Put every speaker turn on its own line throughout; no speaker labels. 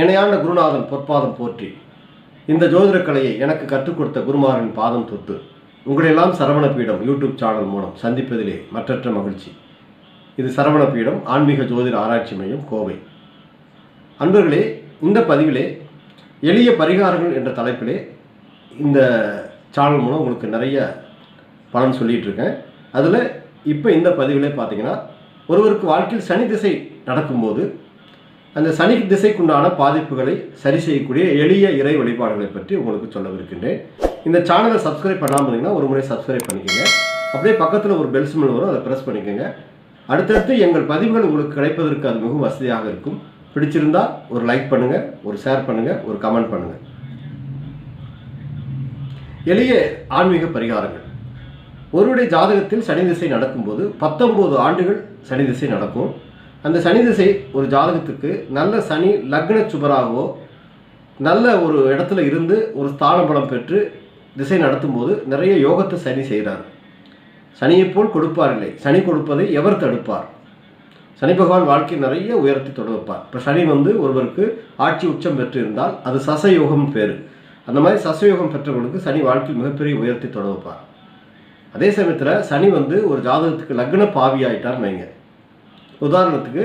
இணையான குருநாதன் பொற்பாதம் போற்றி. இந்த ஜோதிட கலையை எனக்கு கற்றுக் கொடுத்த குருமாரின் பாதம் தொட்டு உங்களையெல்லாம் சரவண பீடம் யூடியூப் சேனல் மூலம் சந்திப்பதிலே மற்றற்ற மகிழ்ச்சி. இது சரவண பீடம் ஆன்மீக ஜோதிட ஆராய்ச்சி மையம் கோவை. அன்பர்களே இந்த பதிவிலே எளிய பரிகாரங்கள் என்ற தலைப்பிலே இந்த சேனல் மூலம் உங்களுக்கு நிறைய பலன் சொல்லிகிட்டு இருக்கேன் அதில் இப்போ இந்த பதிவிலே பார்த்தீங்கன்னா ஒருவருக்கு வாழ்க்கையில் சனி திசை நடக்கும்போது அந்த சனி திசைக்குண்டான பாதிப்புகளை சரி செய்யக்கூடிய எளிய இறை வழிபாடுகளை பற்றி உங்களுக்கு சொல்லவிருக்கின்றேன். இந்த சேனலை சப்ஸ்கிரைப் பண்ணாமல் இருந்தீங்கன்னா ஒரு முறை சப்ஸ்கிரைப் பண்ணிக்கோங்க. அப்படியே பக்கத்தில் ஒரு பெல் சிம்பிள் வரும் அதை ப்ரெஸ் பண்ணிக்கோங்க. அடுத்தடுத்து எங்கள் பதிவுகள் உங்களுக்கு கிடைப்பதற்கு அது மிகவும் வசதியாக இருக்கும். பிடிச்சிருந்தா ஒரு லைக் பண்ணுங்கள் ஒரு ஷேர் பண்ணுங்கள் ஒரு கமெண்ட் பண்ணுங்கள் எளிய ஆன்மீக பரிகாரங்கள். ஒருவருடைய ஜாதகத்தில் சனி திசை நடக்கும்போது பத்தொம்போது ஆண்டுகள் சனி திசை நடக்கும். அந்த சனி திசை ஒரு ஜாதகத்துக்கு நல்ல சனி லக்ன சுபராகவோ நல்ல ஒரு இடத்துல இருந்து ஒரு ஸ்தான பலம் பெற்று திசை நடத்தும்போது நிறைய யோகத்தை சனி செய்கிறார். சனியைப் போல் கொடுப்பார் இல்லை. சனி கொடுப்பதை எவர் தடுப்பார்? சனி பகவான் வாழ்க்கை நிறைய உயர்த்தி தொடர்ப்பார் இப்போ சனி வந்து ஒருவருக்கு ஆட்சி உச்சம் பெற்று இருந்தால் அது சசயோகம் பேர். அந்த மாதிரி சசயோகம் பெற்றவர்களுக்கு சனி வாழ்க்கையில் மிகப்பெரிய உயர்த்தி தொடர்ப்பார் அதே சமயத்தில் சனி வந்து ஒரு ஜாதகத்துக்கு லக்ன பாவி ஆயிட்டார் வைங்க. உதாரணத்துக்கு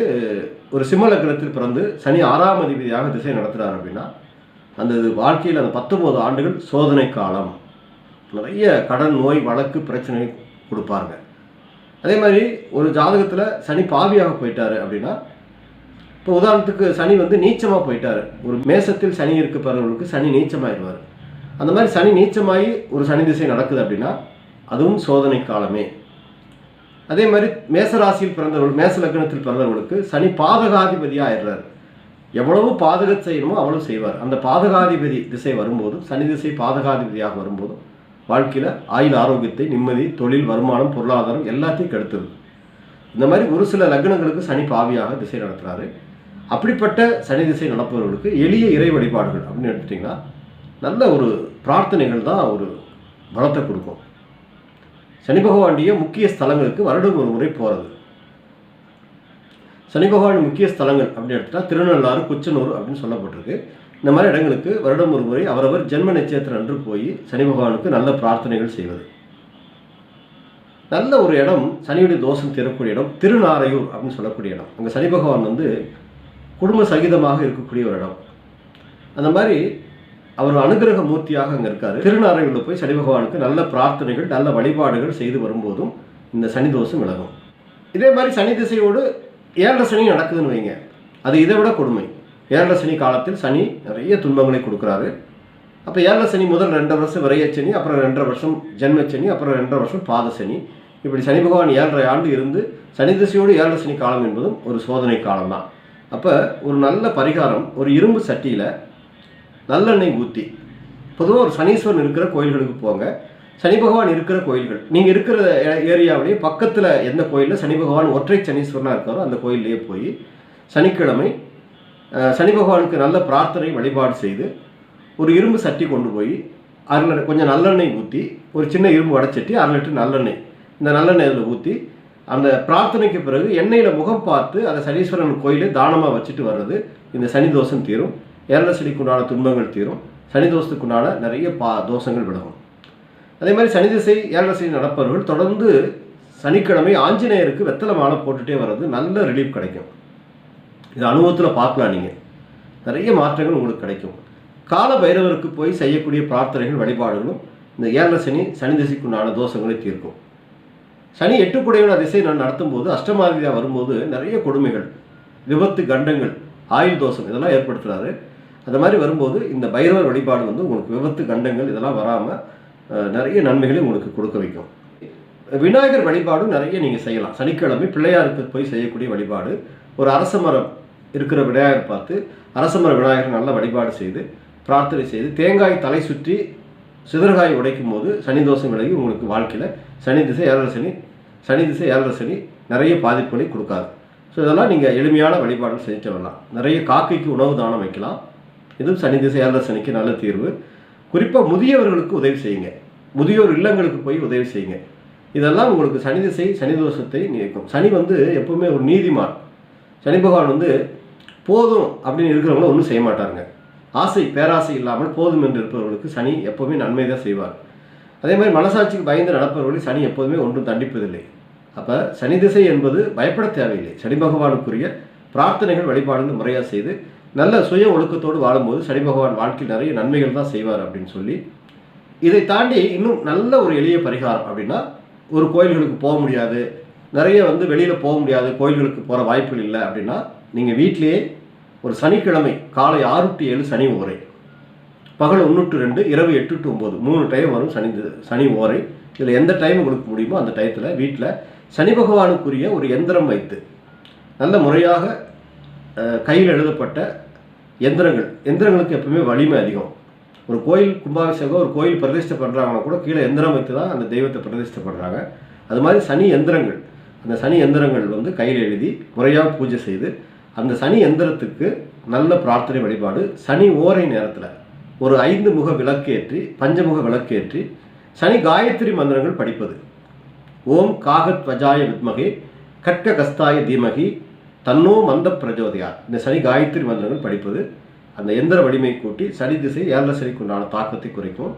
ஒரு சிம்ம லக்னத்தில் பிறந்து சனி ஆறாம் அதிபதியாக திசை நடத்துகிறார் அப்படின்னா அந்த இது வாழ்க்கையில் அந்த பத்தொம்போது ஆண்டுகள் சோதனை காலம். நிறைய கடன் நோய் வழக்கு பிரச்சனை கொடுப்பாருங்க. அதே மாதிரி ஒரு ஜாதகத்தில் சனி பாவியாக போயிட்டாரு அப்படின்னா இப்போ உதாரணத்துக்கு சனி வந்து நீச்சமாக போயிட்டாரு. ஒரு மேசத்தில் சனி இருக்கப்படுறவங்களுக்கு சனி நீச்சமாயிடுவார். அந்த மாதிரி சனி நீச்சமாகி ஒரு சனி திசை நடக்குது அப்படின்னா அதுவும் சோதனை காலமே. அதே மாதிரி மேசராசியில் பிறந்தவர்கள் மேச லக்னத்தில் பிறந்தவர்களுக்கு சனி பாதகாதிபதியாக ஆயிடுறாரு. எவ்வளவு பாதக செய்யணுமோ அவ்வளவு செய்வார். அந்த பாதகாதிபதி திசை வரும்போதும் சனி திசை பாதகாதிபதியாக வரும்போதும் வாழ்க்கையில் ஆயுள் ஆரோக்கியத்தை நிம்மதி தொழில் வருமானம் பொருளாதாரம் எல்லாத்தையும் கெடுத்துருது இந்த மாதிரி ஒரு சில லக்னங்களுக்கு சனி பாவியாக திசை நடத்துகிறாரு அப்படிப்பட்ட சனி திசை நடப்பவர்களுக்கு எளிய இறை வழிபாடுகள் அப்படின்னு எடுத்துட்டிங்கன்னா நல்ல ஒரு பிரார்த்தனைகள் தான் ஒரு பலத்தை கொடுக்கும். சனி பகவானுடைய முக்கிய ஸ்தலங்களுக்கு வருடம் ஒரு முறை போகிறது சனி பகவான் முக்கிய ஸ்தலங்கள் அப்படின்னு எடுத்துட்டா திருநள்ளாறு குச்சனூர் அப்படின்னு சொல்லப்பட்டிருக்கு. இந்த மாதிரி இடங்களுக்கு வருடம் ஒரு முறை அவரவர் ஜென்ம நட்சத்திரம் அன்று போய் சனி பகவானுக்கு நல்ல பிரார்த்தனைகள் செய்வது. நல்ல ஒரு இடம் சனியுடைய தோஷம் தீரக்கூடிய இடம் திருநாரையூர் அப்படின்னு சொல்லக்கூடிய இடம். அங்கே சனி பகவான் வந்து குடும்ப சகிதமாக இருக்கக்கூடிய ஒரு இடம். அந்த மாதிரி அவர் அனுகிரக மூர்த்தியாக அங்கே இருக்காரு. திருநாரையூரில் போய் சனி பகவானுக்கு நல்ல பிரார்த்தனைகள் நல்ல வழிபாடுகள் செய்து வரும்போதும் இந்த சனி தோஷம் விலகும். இதே மாதிரி சனி திசையோடு ஏழரை சனி நடக்குதுன்னு வைங்க. அது இதை விட கொடுமை. ஏழரை சனி காலத்தில் சனி நிறைய துன்பங்களை கொடுக்குறாரு. அப்போ ஏழரை சனி முதல் ரெண்டரை வருஷம் விரைய சனி அப்புறம் ரெண்டரை வருஷம் ஜென்ம சனி அப்புறம் ரெண்டரை வருஷம் பாத சனி. இப்படி சனி பகவான் ஏழரை ஆண்டு இருந்து சனி திசையோடு ஏழரை சனி காலம் என்பதும் ஒரு சோதனை காலம் தான் அப்போ ஒரு நல்ல பரிகாரம் ஒரு இரும்பு சட்டியில் நல்லெண்ணெய் ஊற்றி பொதுவாக ஒரு சனீஸ்வரன் இருக்கிற கோயில்களுக்கு போங்க. சனி பகவான் இருக்கிற கோயில்கள். நீங்கள் இருக்கிற ஏரியாவிலேயே பக்கத்தில் எந்த கோயிலில் சனி பகவான் ஒற்றை சனீஸ்வரனாக இருக்காரோ அந்த கோயில்லையே போய் சனிக்கிழமை சனி பகவானுக்கு நல்ல பிரார்த்தனை வழிபாடு செய்து ஒரு இரும்பு சட்டி கொண்டு போய் அரை கொஞ்சம் நல்லெண்ணெய் ஊற்றி ஒரு சின்ன இரும்பு வடைச்சட்டி அரை லிட்டர் நல்லெண்ணெய். இந்த நல்லெண்ணெய் அதில் ஊற்றி அந்த பிரார்த்தனைக்கு பிறகு எண்ணெயில் முகம் பார்த்து அதை சனீஸ்வரன் கோயிலே தானமாக வச்சுட்டு வர்றது இந்த சனி தோஷம் தீரும். ஏழரை சனிக்குண்டான துன்பங்கள் தீரும். சனி தோஷத்துக்குண்டான நிறைய பா தோஷங்கள் விலகும். அதே மாதிரி சனி திசை ஏழரை நடப்பவர்கள் தொடர்ந்து சனிக்கிழமை ஆஞ்சநேயருக்கு வெத்தலை மாலை போட்டுகிட்டே வர்றது நல்ல ரிலீஃப் கிடைக்கும். இது அனுபவத்தில் பார்க்கலாம் நீங்கள் நிறைய மாற்றங்கள் உங்களுக்கு கிடைக்கும். கால பைரவருக்கு போய் செய்யக்கூடிய பிரார்த்தனைகள் வழிபாடுகளும் இந்த ஏழரை சனி சனி திசைக்குண்டான தோஷங்களை தீர்க்கும். சனி எட்டுக்குடையவன திசை நான் நடத்தும்போது அஷ்டமாதிரியாக வரும்போது நிறைய கொடுமைகள் விபத்து கண்டங்கள் ஆயுள் தோஷம் இதெல்லாம் ஏற்படுத்துகிறாரு அந்த மாதிரி வரும்போது இந்த பைரவர் வழிபாடு வந்து உங்களுக்கு விபத்து கண்டங்கள் இதெல்லாம் வராமல் நிறைய நன்மைகளை உங்களுக்கு கொடுக்க வைக்கும். விநாயகர் வழிபாடும் நிறைய நீங்கள் செய்யலாம். சனிக்கிழமை பிள்ளையாருக்கு போய் செய்யக்கூடிய வழிபாடு. ஒரு அரச மரம் இருக்கிற விநாயகர் பார்த்து அரச மர விநாயகர் நல்ல வழிபாடு செய்து பிரார்த்தனை செய்து தேங்காய் தலை சுற்றி சிதறுகாய் உடைக்கும் போது சனி தோஷம் விலகி உங்களுக்கு வாழ்க்கையில் சனி திசை ஏழரை சனி சனி திசை ஏழரை சனி நிறைய பாதிப்புகளை கொடுக்காது. ஸோ இதெல்லாம் நீங்கள் எளிமையான வழிபாடுகள் செஞ்சுட்டு வரலாம் நிறைய காக்கைக்கு உணவு தானம் வைக்கலாம். இதுவும் சனி திசை சனிக்கு நல்ல தீர்வு. குறிப்பாக முதியவர்களுக்கு உதவி செய்யுங்க. முதியோர் இல்லங்களுக்கு போய் உதவி செய்யுங்க. இதெல்லாம் உங்களுக்கு சனி திசை சனி தோஷத்தை நீக்கும். சனி வந்து எப்பவுமே ஒரு நீதிமான். சனி பகவான் வந்து போதும் அப்படின்னு இருக்கிறவங்கள ஒன்றும் செய்ய மாட்டாருங்க. ஆசை பேராசை இல்லாமல் போதும் என்று இருப்பவர்களுக்கு சனி எப்போவுமே நன்மை தான் செய்வார். அதே மாதிரி மனசாட்சிக்கு பயந்து நடப்பவர்களை சனி எப்போதுமே ஒன்றும் தண்டிப்பதில்லை. அப்போ சனி திசை என்பது பயப்பட தேவையில்லை. சனி பகவானுக்குரிய பிரார்த்தனைகள் வழிபாடுகள் முறையாக செய்து நல்ல சுய ஒழுக்கத்தோடு வாழும்போது சனி பகவான் வாழ்க்கையில் நிறைய நன்மைகள் தான் செய்வார் அப்படின்னு சொல்லி இதை தாண்டி இன்னும் நல்ல ஒரு எளிய பரிகாரம் அப்படின்னா ஒரு கோயில்களுக்கு போக முடியாது. நிறைய வந்து வெளியில் போக முடியாது கோயில்களுக்கு போகிற வாய்ப்புகள் இல்லை அப்படின்னா நீங்கள் வீட்டிலேயே ஒரு சனிக்கிழமை காலை ஆறு டு ஏழு சனி ஓரை பகல் ஒன்று டு ரெண்டு இரவு எட்டு டு ஒம்பது மூணு டைம் வரும் சனி சனி ஓரை. இதில் எந்த டைம் உங்களுக்கு முடியுமோ அந்த டயத்தில் வீட்டில் சனி பகவானுக்குரிய ஒரு எந்திரம் வைத்து நல்ல முறையாக கையில் எழுதப்பட்ட எந்திரங்கள். எந்திரங்களுக்கு எப்பவுமே வலிமை அதிகம். ஒரு கோயில் கும்பாபிஷேகம் ஒரு கோயில் பிரதிஷ்டை பண்ணுறாங்கன்னா கூட கீழே எந்திரம் வைத்து தான் அந்த தெய்வத்தை பிரதிஷ்டை பண்ணுறாங்க அது மாதிரி சனி எந்திரங்கள். அந்த சனி எந்திரங்கள் வந்து கையில் எழுதி முறையாக பூஜை செய்து அந்த சனி எந்திரத்துக்கு நல்ல பிரார்த்தனை வழிபாடு. சனி ஓரை நேரத்தில் ஒரு ஐந்து முக விளக்கேற்றி பஞ்சமுக விளக்கேற்றி சனி காயத்ரி மந்திரங்கள் படிப்பது. ஓம் காகத் வஜாய வித்மகே கட்க கஸ்தாய தீமகி தன்னோ மந்த பிரஜோதியார் இந்த சனி காயத்ரி மந்திரங்கள் படிப்பது அந்த எந்திர வலிமை கூட்டி சனி திசை ஏழரை சனிக்கு உண்டான தாக்கத்தை குறைக்கும்.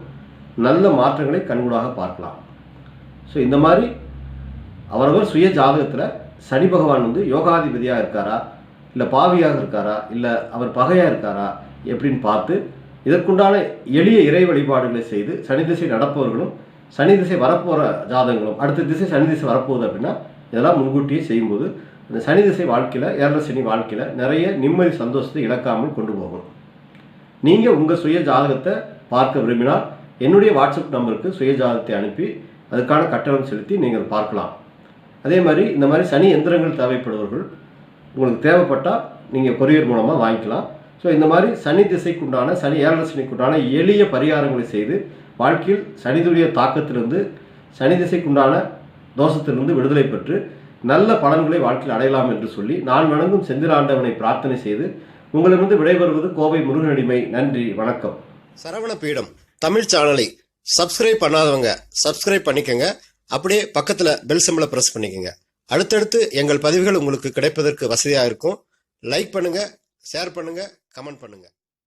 நல்ல மாற்றங்களை கண்கூடாக பார்க்கலாம். ஸோ இந்த மாதிரி அவரவர் சுய ஜாதகத்தில் சனி பகவான் வந்து யோகாதிபதியாக இருக்காரா? இல்லை பாவியாக இருக்காரா? இல்லை அவர் பகையாக இருக்காரா? எப்படின்னு பார்த்து இதற்குண்டான எளிய இறை வழிபாடுகளை செய்து சனி திசை நடப்பவர்களும் சனி திசை வரப்போகிற ஜாதகங்களும் அடுத்த திசை சனி திசை வரப்போகுது அப்படின்னா இதெல்லாம் முன்கூட்டியே செய்யும்போது இந்த சனி திசை வாழ்க்கையில் ஏழரை சனி வாழ்க்கையில் நிறைய நிம்மதி சந்தோஷத்தை இழக்காமல் கொண்டு போகும். நீங்கள் உங்கள் சுய ஜாதகத்தை பார்க்க விரும்பினால் என்னுடைய வாட்ஸ்அப் நம்பருக்கு சுய ஜாதகத்தை அனுப்பி அதுக்கான கட்டணம் செலுத்தி நீங்கள் பார்க்கலாம். அதே மாதிரி இந்த மாதிரி சனி எந்திரங்கள் தேவைப்படுபவர்கள் உங்களுக்கு தேவைப்பட்டால் நீங்கள் கொரியர் மூலமாக வாங்கிக்கலாம். ஸோ இந்த மாதிரி சனி திசைக்குண்டான சனி ஏழரை சனிக்குண்டான எளிய பரிகாரங்களை செய்து வாழ்க்கையில் சனிதுடைய தாக்கத்திலிருந்து சனி திசைக்குண்டான தோஷத்திலிருந்து விடுதலை பெற்று நல்ல பலன்களை வாழ்க்கையில் அடையலாம் என்று சொல்லி நான் வணங்கும் செந்திலாண்டவனை பிரார்த்தனை செய்து உங்களிடமிருந்து விடைபெறுவது கோவை முருகனடிமை. நன்றி வணக்கம்.
சரவண பீடம் தமிழ் சேனலை சப்ஸ்கிரைப் பண்ணாதவங்க சப்ஸ்கிரைப் பண்ணிக்கங்க. அப்படியே பக்கத்தில் பெல் சிம்பலை ப்ரெஸ் பண்ணிக்கோங்க. அடுத்தடுத்து எங்கள் பதிவுகள் உங்களுக்கு கிடைப்பதற்கு வசதியாக இருக்கும். லைக் பண்ணுங்கள் ஷேர் பண்ணுங்கள் கமெண்ட் பண்ணுங்கள்